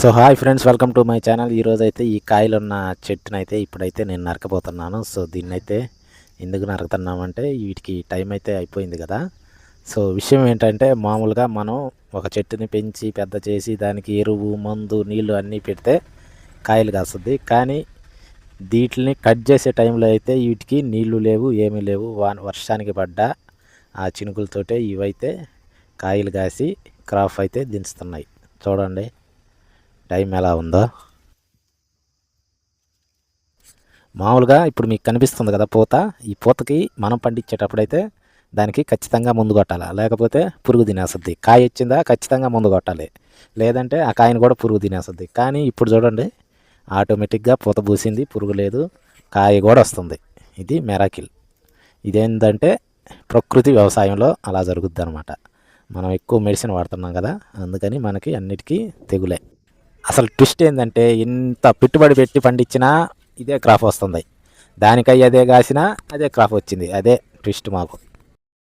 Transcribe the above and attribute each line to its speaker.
Speaker 1: So hi friends welcome to my channel. ఈరోజు అయితే ఈ కాయలు ఉన్న చెట్టునైతే ఇప్పుడైతే నేను నరకపోతున్నాను సో దీన్ని అయితే ఎందుకు నరుకుతున్నామంటే వీటికి టైం అయితే అయిపోయింది కదా. సో విషయం ఏంటంటే మామూలుగా మనం ఒక చెట్టుని పెంచి పెద్ద చేసి దానికి ఎరువు మందు నీళ్ళు అన్నీ పెడితే కాయలు కాస్తుంది. కానీ వీటిని కట్ చేసే టైంలో అయితే వీటికి నీళ్ళు లేవు ఏమీ లేవు. వర్షానికి పడ్డ ఆ చినుకులతోటే ఇవైతే కాయలు కాసి క్రాప్ అయితే దించుతున్నాయి. చూడండి. టైం ఎలా ఉందో. మామూలుగా ఇప్పుడు మీకు కనిపిస్తుంది కదా పూత. ఈ పూతకి మనం పండించేటప్పుడైతే దానికి ఖచ్చితంగా ముందు కొట్టాలి? లేకపోతే పురుగు తినేస్తుంది. కాయ వచ్చిందా ఖచ్చితంగా ముందు కొట్టాలి. లేదంటే ఆ కాయను కూడా పురుగు తినేస్తుంది. కానీ ఇప్పుడు చూడండి ఆటోమేటిక్గా పూత పూసింది పురుగు లేదు కాయ కూడా వస్తుంది. ఇది మెరాకిల్ ఇదేంటంటే ప్రకృతి వ్యవసాయంలో అలా జరుగుద్ది అనమాట మనం ఎక్కువ మెడిసిన్ వాడుతున్నాం కదా అందుకని మనకి అన్నిటికీ తెగులే. అసలు ట్విస్ట్ ఏంటంటే ఇంత పెట్టుబడి పెట్టి పండించినా ఇదే క్రాప్ వస్తుంది. దానికై అదే కాసినా అదే క్రాప్ వచ్చింది. అదే ట్విస్ట్ మాకు.